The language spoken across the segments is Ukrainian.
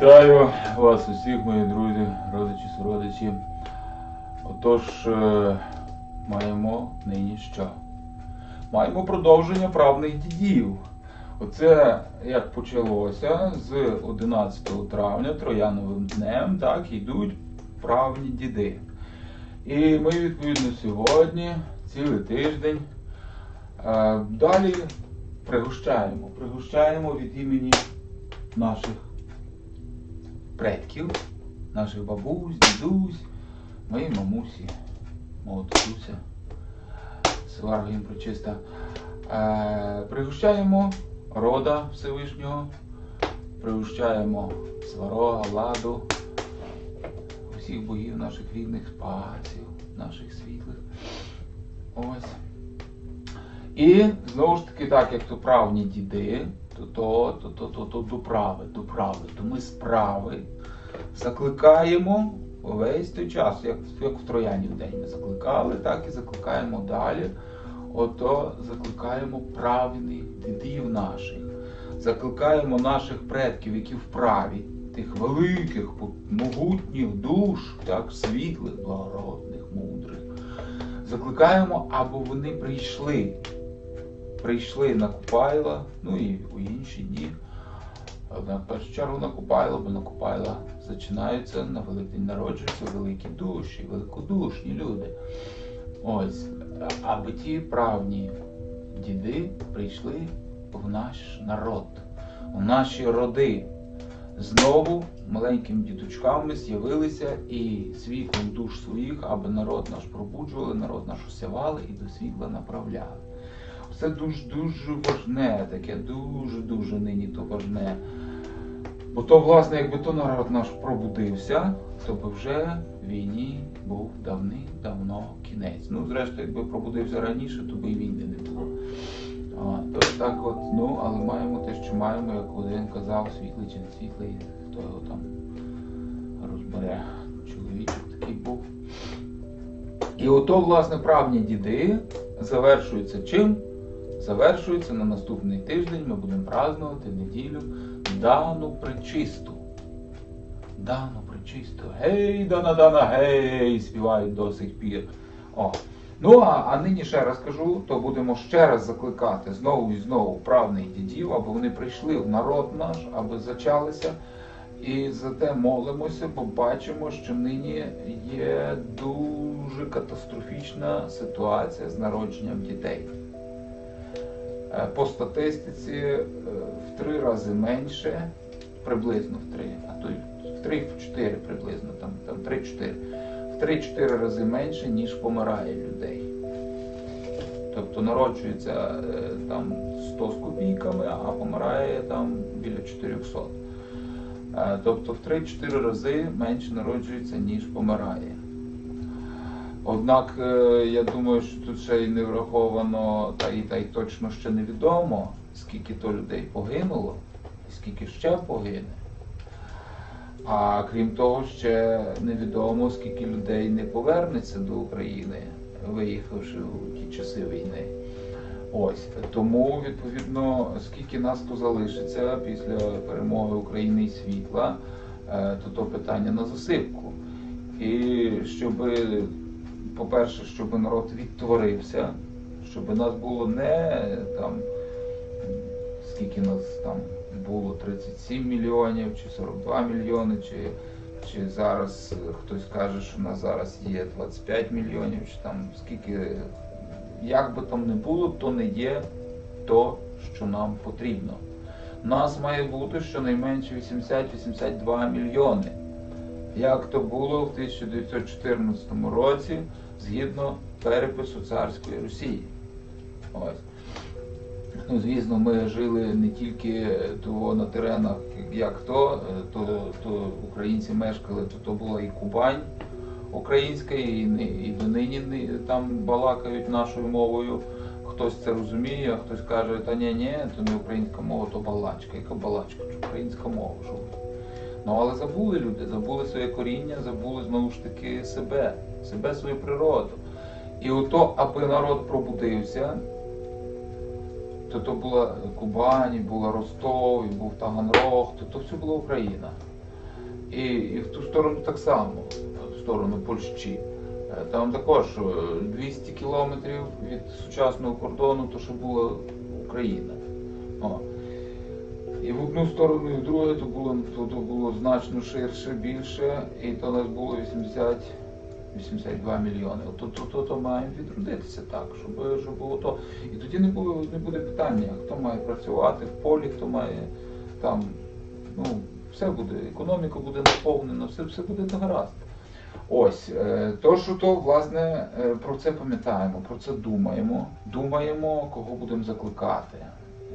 Вітаю вас усіх, мої друзі, родичі, сородичі. Отож, е, маємо нині що? Маємо продовження правних дідів. Оце як почалося з 11 травня, Трояновим днем, так, йдуть правні діди. І ми, відповідно, сьогодні, цілий тиждень, е, далі пригощаємо. Пригощаємо від імені наших предків, наших бабусь, дідусь, моїй мамусі, мого сварга їм причиста. Е, пригощаємо рода Всевишнього, пригощаємо сварога, ладу, усіх богів наших рідних спасів, наших світлих. Ось. І знову ж таки, так як то правні діди, то то, то, то, то, до прави, до прави. То ми справи закликаємо весь той час, як, як в Троянів день ми закликали, так і закликаємо далі. Ото закликаємо правильних дідів наших, закликаємо наших предків, які вправі, тих великих, могутніх душ, так, світлих, благородних, мудрих. Закликаємо, аби вони прийшли прийшли на Купайла, ну і у інші дні. На першу чергу на Купайла, бо на Купайла починаються на Великдень народжуються великі душі, великодушні люди. Ось, аби ті правні діди прийшли в наш народ, в наші роди. Знову маленькими діточками з'явилися і світлом душ своїх, аби народ наш пробуджували, народ наш усявали і до світла направляли. Це дуже дуже важне, таке дуже-дуже нині то важне. Бо то, власне, якби то народ наш пробудився, то би вже війні був давним-давно кінець. Ну, зрештою, якби пробудився раніше, то би і війни не було. А, то так от, ну, але маємо те, що маємо, як один казав, світлий чи не світлий, хто його там розбере. Чоловічок такий був. І ото, власне, правні діди завершуються чим? Завершується на наступний тиждень. Ми будемо празднувати неділю Дану Пречисту. Дану Пречисту. Гей, Дана Дана, гей! Співають до сих пір. О. Ну а, а нині ще раз кажу, то будемо ще раз закликати знову і знову правних дідів, аби вони прийшли в народ наш, аби зачалися. І за те молимося, бо бачимо, що нині є дуже катастрофічна ситуація з народженням дітей. Е, по статистиці е, в три рази менше, приблизно в три, а то в три, в чотири приблизно, там, там 3-4, в 3-4 рази менше, ніж помирає людей. Тобто народжується е, там 100 з копійками, а помирає там біля 400. Тобто в 3-4 рази менше народжується, ніж помирає. Однак е, я думаю, що тут ще й не враховано, та і та й точно ще невідомо, скільки то людей погинуло, і скільки ще погине. А крім того, ще невідомо, скільки людей не повернеться до України, виїхавши у ті часи війни. Ось тому, відповідно, скільки нас то залишиться після перемоги України і світла, е, то то питання на засипку. І щоб по-перше, щоб народ відтворився, щоб нас було не там, скільки нас там було 37 мільйонів, чи 42 мільйони, чи чи зараз хтось каже, що нас зараз є 25 мільйонів, чи там скільки, як би там не було, то не є то, що нам потрібно. Нас має бути щонайменше 80-82 мільйони. Як то було в 1914 році, згідно перепису царської Росії. Ось. Ну, Звісно, ми жили не тільки того на теренах, як то, то, то українці мешкали, то то була і Кубань українська, і і донині там балакають нашою мовою. Хтось це розуміє, а хтось каже, та ні, ні, то не українська мова, то балачка. Яка балачка? Чи українська мова? Що? Ну але забули люди, забули своє коріння, забули знову ж таки себе, себе свою природу. І ото, аби народ пробудився, то то була Кубань, була Ростов, був Таганрог, то то все була Україна. І, і в ту сторону так само, в сторону Польщі. Е, Там також е, 200 кілометрів від сучасного кордону, то що була Україна. О. І в одну сторону, і в другу то було, то, то було значно ширше, більше, і то нас було 80 82 мільйони. То, то, то, то маємо відродитися так, щоб, щоб було то. І тоді не, було, не буде питання, хто має працювати в полі, хто має там, ну, все буде, економіка буде наповнена, все, все буде гаразд. Ось, е, то, що то, власне, е, про це пам'ятаємо, про це думаємо. Думаємо, кого будемо закликати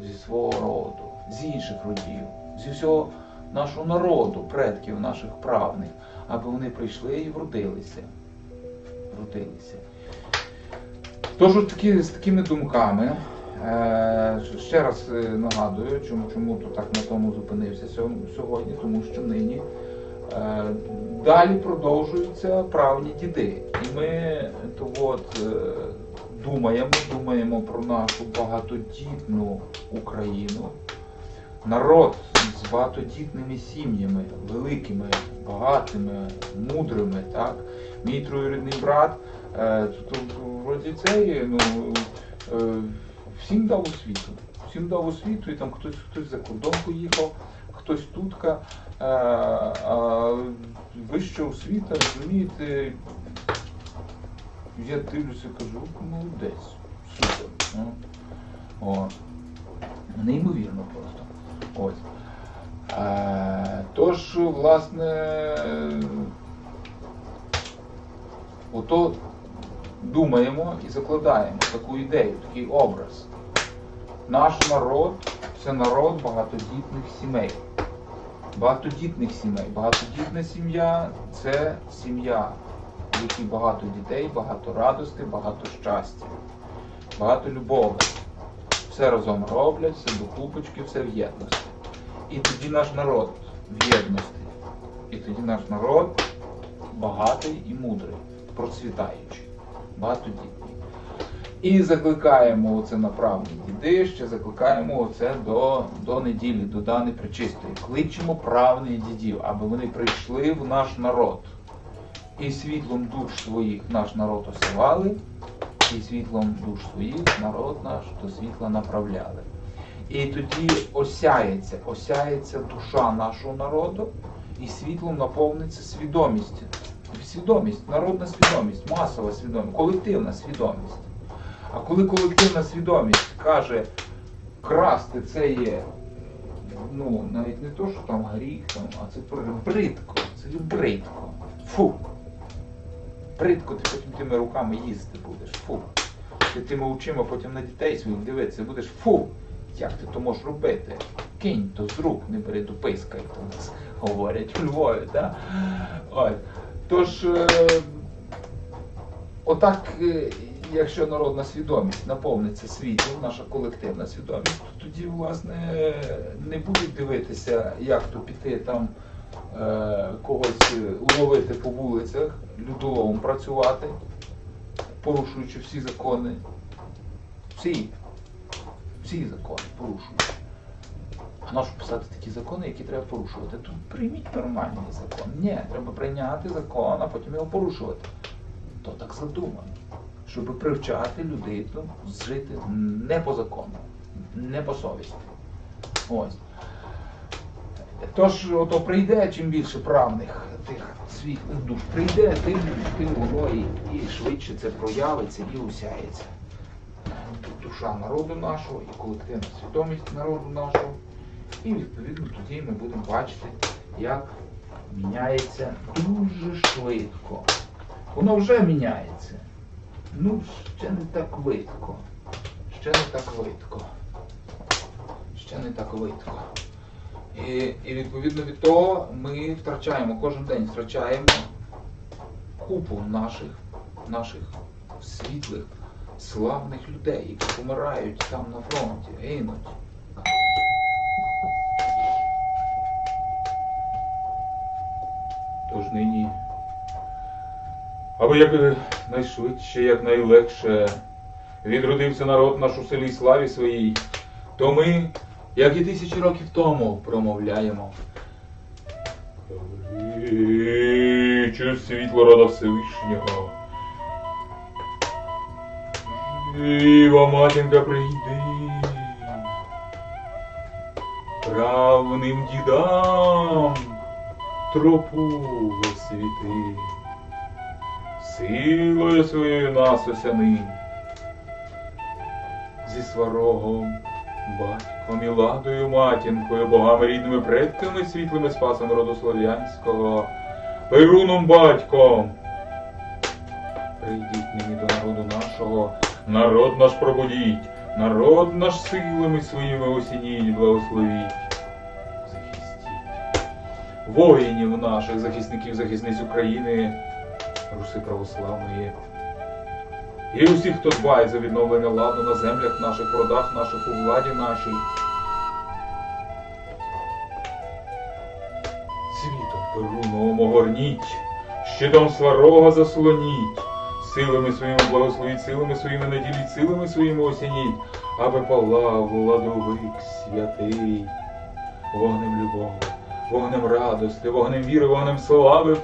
зі свого роду, з інших родів, зі всього нашого народу, предків наших правних, аби вони прийшли і вродилися. Вродилися. Тож такі, з такими думками. Е, ще раз е, нагадую, чому, чому то так на тому зупинився сьогодні, тому що нині е, далі продовжуються правні діди. І ми то от, е, думаємо, думаємо про нашу багатодітну Україну, народ з багатодітними сім'ями, великими, багатими, мудрими. Так? Мій троюрідний брат, е, то, вроді цей, ну, е, всім дав освіту. Всім дав освіту, і там хтось, хтось за кордон поїхав, хтось тутка. Е, а вища освіта, розумієте, я дивлюся, кажу, молодець, супер. ну. О. Неймовірно просто. Ось. Е, тож, власне, ото думаємо і закладаємо таку ідею, такий образ. Наш народ це народ багатодітних сімей. Багатодітних сімей. Багатодітна сім'я це сім'я, в якій багато дітей, багато радости, багато щастя, багато любові. Все разом роблять, все до купочки, все в єдності. І тоді наш народ в єдності. І тоді наш народ багатий і мудрий, процвітаючий, багатодітний. І закликаємо на правні діди, ще закликаємо оце до, до неділі, до Дани Пречистої. Кличемо правних дідів, аби вони прийшли в наш народ. І світлом душ своїх наш народ осявали, і світлом душ своїх народ наш до світла направляли. І тоді осяється, осяється душа нашого народу, і світлом наповниться свідомість. Свідомість, народна свідомість, масова свідомість, колективна свідомість. А коли колективна свідомість каже, красти це є, ну, навіть не то, що там гріх, там, а це бридко, це бридко. Фу. Бридко, ти потім тими руками їсти будеш. Фу. Ти тими очима потім на дітей своїх дивитися будеш фу. Як ти то можеш робити? Кинь то з рук, не бери дописка, як у нас говорять у Львові, так? Ось. Тож, е, отак, е, якщо народна свідомість наповниться світлом, наша колективна свідомість, то тоді, власне, не будуть дивитися, як то піти там когось е, ловити по вулицях, людоловом працювати, порушуючи всі закони. Всі. Всі закони порушуючи. А нащо писати такі закони, які треба порушувати? Тут прийміть нормальний закон. Ні, треба прийняти закон, а потім його порушувати. То так задумано. Щоб привчати людей жити не по закону, не по совісті. Ось. Тож, ото прийде чим більше правних тих світлих душ прийде, тим, тим воно і, і швидше це проявиться і усяється. Душа народу нашого і колективна свідомість народу нашого. І відповідно тоді ми будемо бачити, як міняється дуже швидко. Воно вже міняється. Ну, ще не так видко. Ще не так видко. Ще не так видко. І, і відповідно від того ми втрачаємо, кожен день втрачаємо купу наших, наших світлих, славних людей, які помирають там на фронті, гинуть. Тож нині, аби як найшвидше, як найлегше відродився народ наш у селі славі своїй, то ми, як і тисячі років тому, промовляємо. Кличу світло рода Всевишнього. Діва матінка прийди. Правним дідам тропу освіти. Силою своєю нас осяни. Зі сварогом, батьком і ладою матінкою, богами рідними предками, світлими спасом роду слов'янського, Перуном батьком. Прийдіть нині до народу нашого, народ наш пробудіть, народ наш силами своїми осініть, благословіть. Воїнів наших, захисників, захисниць України, руси православної. І усіх, хто дбає за відновлення ладу на землях наших, родах наших, у владі нашій. Світом перуновому огорніть, щитом сварога заслоніть, силами своїми благословіть, силами своїми наділіть, силами своїми осініть, аби палав владовик святий, вогнем любові, вогнем радости, вогнем віри, вогнем слави в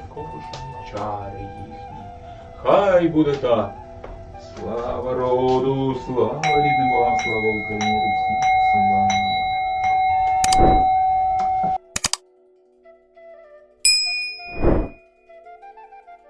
чари їхній. Хай буде так. Слава роду, слава рідним вам, слава Україні, Русі, слава.